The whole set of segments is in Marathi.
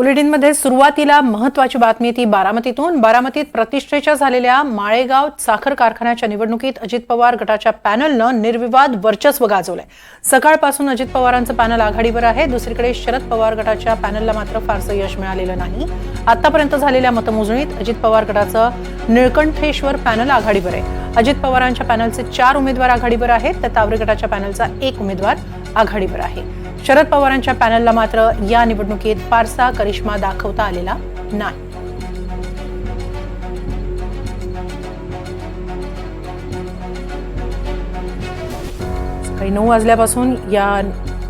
बुलेटिनमध्ये सुरुवातीला महत्वाची बातमी ती बारामतीतून. बारामतीत प्रतिष्ठेच्या झालेल्या माळेगाव साखर कारखान्याच्या निवडणुकीत अजित पवार गटाच्या पॅनलनं निर्विवाद वर्चस्व गाजवलंय. सकाळपासून अजित पवारांचं पॅनल आघाडीवर आहे. दुसरीकडे शरद पवार गटाच्या पॅनलला मात्र फारसं यश मिळालेलं नाही. आतापर्यंत झालेल्या मतमोजणीत अजित पवार गटाचं निळकंठेश्वर पॅनल आघाडीवर आहे. अजित पवारांच्या पॅनलचे चार उमेदवार आघाडीवर आहेत. तर तावरे गटाच्या पॅनलचा एक उमेदवार आघाडीवर आहे. शरद पवारांच्या पॅनलला मात्र या निवडणुकीत फारसा करिश्मा दाखवता आलेला नाही. सकाळी नऊ वाजल्यापासून या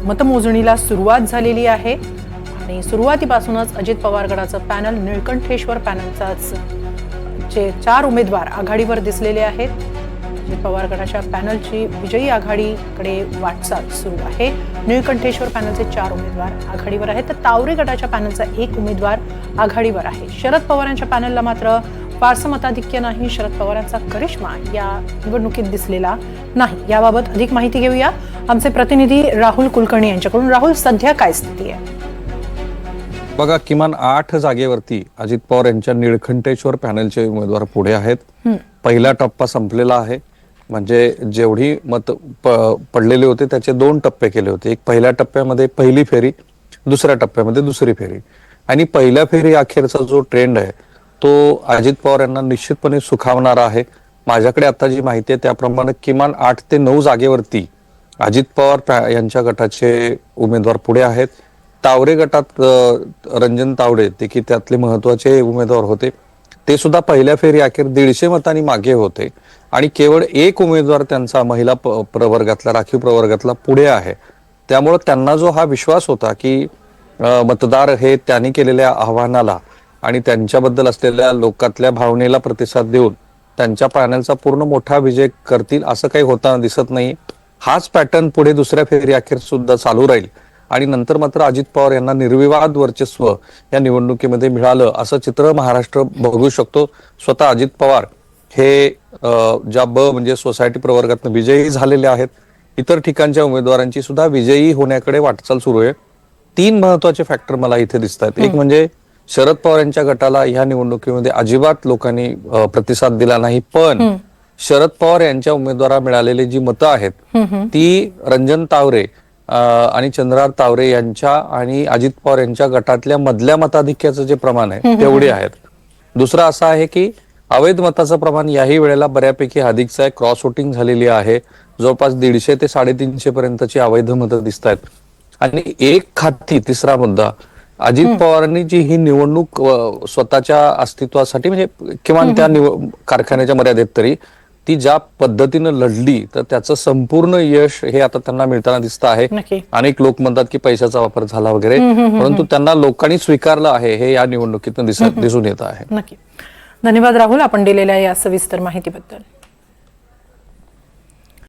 मतमोजणीला सुरुवात झालेली आहे आणि सुरुवातीपासूनच अजित पवारगडाचं पॅनल निळकंठेश्वर पॅनलचाच जे चार उमेदवार आघाडीवर दिसलेले आहेत अजित पवार गटाच्या पॅनलची विजयी आघाडीकडे वाटचाल सुरू आहे. निळकंठेश्वर पॅनलचे चार उमेदवार आघाडीवर आहेत. तर तावरे गटाच्या पॅनलचा एक उमेदवार आघाडीवर आहे. शरद पवारांच्या पॅनलला मात्र फारसं मताधिक्य नाही. शरद पवारांचा करिश्मा या निवडणुकीत दिसलेला नाही. याबाबत अधिक माहिती घेऊया. आमचे प्रतिनिधी राहुल कुलकर्णी यांच्याकडून. राहुल सध्या काय स्थिती आहे? बघा किमान आठ जागेवरती अजित पवार यांच्या निळकंठेश्वर पॅनलचे उमेदवार पुढे आहेत. पहिला टप्पा संपलेला आहे. म्हणजे जेवढी मत प- पडलेले होते त्याचे दोन टप्पे केले होते. एक पहिल्या टप्प्यामध्ये पहिली फेरी दुसऱ्या टप्प्यामध्ये दुसरी फेरी. आणि पहिल्या फेरी अखेरचा जो ट्रेंड आहे तो अजित पवार यांना निश्चितपणे सुखावणारा आहे. माझ्याकडे आता जी माहिती आहे त्याप्रमाणे किमान आठ ते नऊ जागेवरती अजित पवार पॅ- यांच्या गटाचे उमेदवार पुढे आहेत. तावरे गटात रंजन तावडे ते की त्यातले महत्त्वाचे उमेदवार होते. ते सुद्धा पहिल्या फेरी अखेर दीडशे मतांनी मागे होते. आणि केवळ एक उमेदवार त्यांचा महिला प- प्रवर्गातला राखीव प्रवर्गातला पुढे आहे. त्यामुळं त्यांना जो हा विश्वास होता की मतदार हे त्यांनी केलेल्या आव्हानाला आणि त्यांच्याबद्दल असलेल्या लोकातल्या भावनेला प्रतिसाद देऊन त्यांच्या पॅनलचा पूर्ण मोठा विजय करतील असं काही होताना दिसत नाही. हाच पॅटर्न पुढे दुसऱ्या फेरी अखेर सुद्धा चालू राहील. आणि नंतर मात्र अजित पवार यांना निर्विवाद वर्चस्व या निवडणुकीमध्ये मिळालं असं चित्र महाराष्ट्र बघू शकतो. स्वतः अजित पवार हे ज्या ब म्हणजे सोसायटी प्रवर्गात विजयी झालेले आहेत इतर ठिकाणच्या उमेदवारांची सुद्धा विजयी होण्याकडे वाटचाल सुरू आहे. तीन महत्त्वाचे फॅक्टर मला इथे दिसत आहेत एक म्हणजे शरद पवार यांच्या गटाला ह्या निवडणुकीमध्ये अजिबात लोकांनी प्रतिसाद दिला नाही पण शरद पवार यांच्या उमेदवारा मिळालेली जी मतं आहेत ती रंजन तावरे आणि चंद्रहार तावरे यांच्या आणि अजित पवार यांच्या गटातल्या मधल्या मताधिक्याचं जे प्रमाण आहे तेवढे आहेत. दुसरं असं आहे की अवैध मताचं प्रमाण याही वेळेला बऱ्यापैकी अधिकचं आहे. क्रॉस वोटिंग झालेली आहे. जवळपास दीडशे ते साडेतीनशे पर्यंतची अवैध मतं दिसत आहेत. आणि एक खाती तिसरा मुद्दा अजित पवारांनी जी ही निवडणूक स्वतःच्या अस्तित्वासाठी म्हणजे किमान त्या कारखान्याच्या मर्यादेत तरी ती ज्या पद्धतीनं लढली तर त्याचं संपूर्ण यश हे आता त्यांना मिळताना दिसतं आहे. अनेक लोक म्हणतात की पैशाचा वापर झाला वगैरे परंतु त्यांना लोकांनी स्वीकारलं आहे हे या निवडणुकीतून दिस- दिसून येत आहे. धन्यवाद राहुल आपण दिलेल्या या सविस्तर माहितीबद्दल.